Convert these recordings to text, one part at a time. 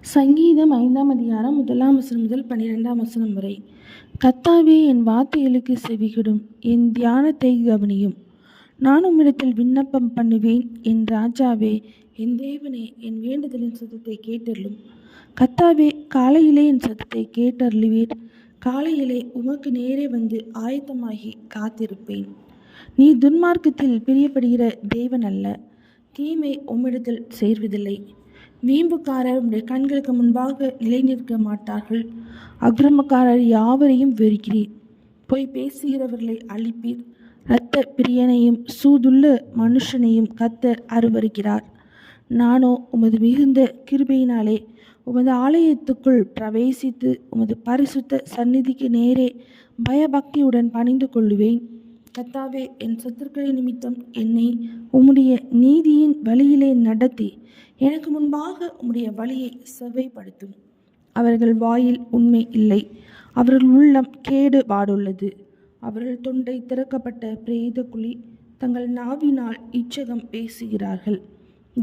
சங்கீதம் ஐந்தாம் அதிகாரம் முதலாம் வசனம் முதல் பன்னிரெண்டாம் வசனம் வரை. கத்தாவே என் வார்த்தைகளுக்கு செவிகிடும் என் தியானத்தை கவனியும். நான் உம்மிடத்தில் விண்ணப்பம் பண்ணுவேன் என் ராஜாவே என் தேவனே என் வேண்டுதலின் சத்தத்தை கேட்டருளும். கத்தாவே காலையிலே என் சத்தத்தை கேட்டருளுவீர். காலையிலே உமக்கு நேரே வந்து ஆயத்தமாகி காத்திருப்பேன். நீ துன்மார்க்கத்தில் பிரியப்படுகிற தேவன் அல்ல. தீமை உம்மிடத்தில் சேர்வதில்லை. வீம்புக்காரருடைய கண்களுக்கு முன்பாக நிலைநிற்க மாட்டார்கள். அக்கிரமக்காரர் யாவரையும் வெறுக்கிறீர். போய் பேசுகிறவர்களை அழிப்பீர். இரத்த பிரியனையும் சூதுள்ள மனுஷனையும் கத்த அருவருக்கிறார். நானோ உமது மிகுந்த கிருபையினாலே உமது ஆலயத்துக்குள் பிரவேசித்து உமது பரிசுத்த சந்நிதிக்கு நேரே பயபக்தியுடன் பணிந்து கொள்ளுவேன். கத்தாவே என் சத்துருக்களை நிமித்தம் என்னை உம்முடைய நீதியின் வழியிலே நடத்தி. எனக்கு முன்பாக உம்முடைய வழியை செவ்வைப்படுத்தும். அவர்கள் வாயில் உண்மை இல்லை. அவர்கள் உள்ளம் கேடு பாடுள்ளது அவர்கள் தொண்டை திறக்கப்பட்ட பிரேத குழி தங்கள் நாவினால் இச்சகம் பேசுகிறார்கள்.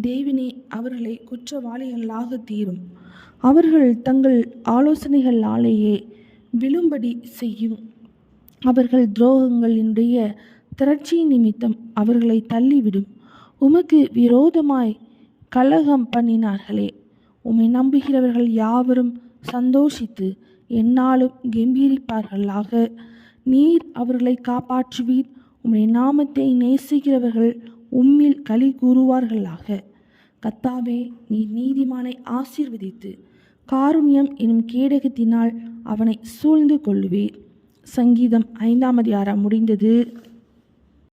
தேவினே அவர்களை குற்றவாளிகளாக தீரும். அவர்கள் தங்கள் ஆலோசனைகளாலேயே விழும்படி செய்யும். அவர்கள் துரோகங்களினுடைய திரட்சி நிமித்தம் அவர்களை தள்ளிவிடும். உமக்கு விரோதமாய் கலகம் பண்ணினார்களே. உம்மை நம்புகிறவர்கள் யாவரும் சந்தோஷித்து என்னாலும் கம்பீரிப்பார்களாக. நீர் அவர்களை காப்பாற்றுவீர். உம்முடைய நாமத்தை நேசிக்கிறவர்கள் உம்மில் களி கூறுவார்களாக. கத்தாவே நீர் நீதிமானை ஆசீர்வதித்து காருண்யம் எனும் கேடகத்தினால் அவனை சூழ்ந்து கொள்ளுவீர். சங்கீதம் ஐந்தாம் அதிகாரம் முடிந்தது.